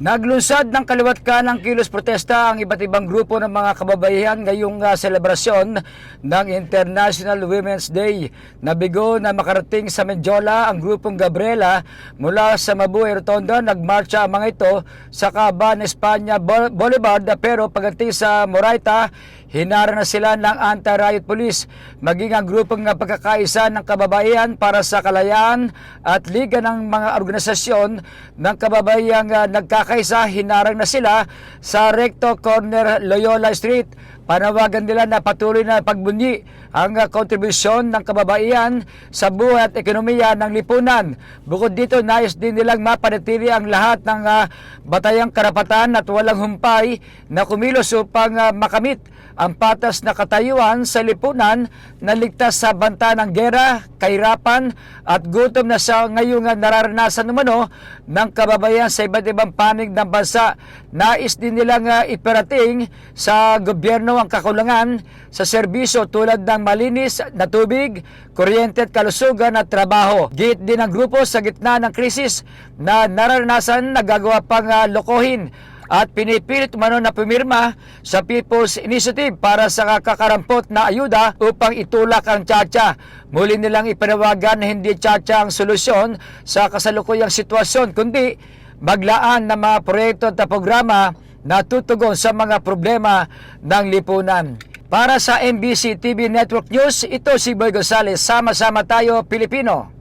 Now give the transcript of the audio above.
Naglunsad ng kaliwat ka ng kilos protesta ang iba't ibang grupo ng mga kababaihan ngayong uh, selebrasyon ng International Women's Day. Nabigo na makarating sa Menjola ang grupong Gabriela mula sa Mabuhay Rotonda. Nagmarcha ang mga ito sa Caban, Espanya Boulevard pero pagdating sa Moraita, hinara na sila ng anti-riot police. Maging ang grupong pagkakaisa ng kababaihan para sa kalayaan at liga ng mga organisasyon ng kababaihang uh, nagkakaisa, hinarang na sila sa Recto Corner Loyola Street. Panawagan nila na patuloy na pagbunyi ang kontribusyon ng kababaihan sa buhay at ekonomiya ng lipunan. Bukod dito, nais din nilang mapanatili ang lahat ng uh, batayang karapatan at walang humpay na kumilos upang uh, makamit ang patas na katayuan sa lipunan na ligtas sa banta ng gera, kahirapan at gutom na sa ngayong nararanasan umano ng kababayan sa iba't ibang panig ng bansa. Nais din nilang uh, iparating sa gobyerno ang kakulangan sa serbisyo tulad ng malinis na tubig, kuryente at kalusugan at trabaho. Git din ang grupo sa gitna ng krisis na nararanasan nagagawa pang uh, lokohin at pinipilit umano na pumirma sa People's Initiative para sa kakarampot na ayuda upang itulak ang tsatsya. Muli nilang ipanawagan na hindi tsatsya ang solusyon sa kasalukuyang sitwasyon, kundi maglaan ng mga proyekto at programa na tutugon sa mga problema ng lipunan. Para sa MBC TV Network News, ito si Boy Gonzales. Sama-sama tayo, Pilipino.